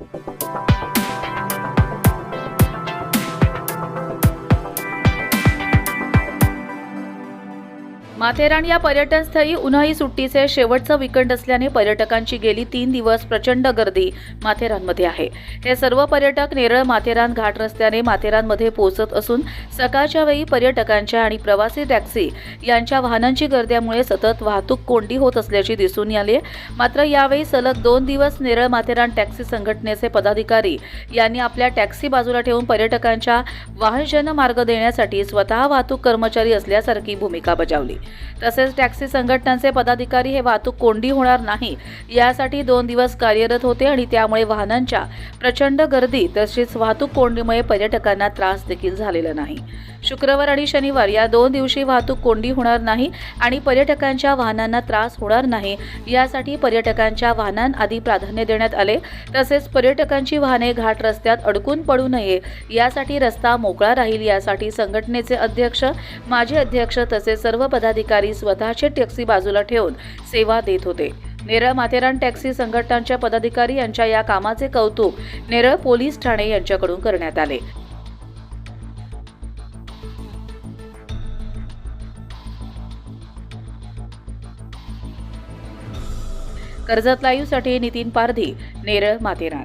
Thank you. Matheran या पर्यटनस्थळी उन्हाळी सुट्टीचे शेवटचं विकेंड असल्याने पर्यटकांची गेली तीन दिवस प्रचंड गर्दी माथेरानमध्ये आहे. हे सर्व पर्यटक नेरळ माथेरान घाट रस्त्याने माथेरानमध्ये पोहोचत असून सकाळच्या वेळी पर्यटकांच्या आणि प्रवासी टॅक्सी यांच्या वाहनांची गर्द्यामुळे सतत वाहतूक कोंडी होत असल्याची दिसून आली. मात्र यावेळी सलग दोन दिवस नेरळ माथेरान टॅक्सी संघटनेचे पदाधिकारी यांनी आपल्या टॅक्सी बाजूला ठेवून पर्यटकांच्या वाहनजन मार्ग देण्यासाठी स्वतः वाहतूक कर्मचारी असल्यासारखी भूमिका बजावली. तसेच टॅक्सी संघटनांचे पदाधिकारी हे वाहतूक कोंडी होणार नाही. यासाठी दोन दिवस कार्यरत होते आणि त्यामुळे वाहनांच्या प्रचंड गर्दी तसेच वाहतूक कोंडीमुळे पर्यटकांना त्रास देखील झालेला नाही. शुक्रवार आणि शनिवार या दोन दिवशी वाहतूक कोंडी होणार नाही आणि पर्यटकांच्या वाहनांना त्रास होणार नाही. यासाठी पर्यटकांच्या वाहनांआधी प्राधान्य देण्यात आले. तसेच पर्यटकांची वाहने घाट रस्त्यात अडकून पडू नये. यासाठी रस्ता मोकळा राहील यासाठी संघटनेचे अध्यक्ष माजी अध्यक्ष तसेच सर्व पदाधिकारी स्वतःचे टॅक्सी बाजूला ठेवून सेवा देत होते. नेरळ माथेरान टॅक्सी संघटनांच्या पदाधिकारी यांच्या या कामाचे कौतुक नेरळ पोलीस ठाणे यांच्याकडून करण्यात आले. कर्जत लाईव्हसाठी नितीन पारधी नेरळ माथेरान.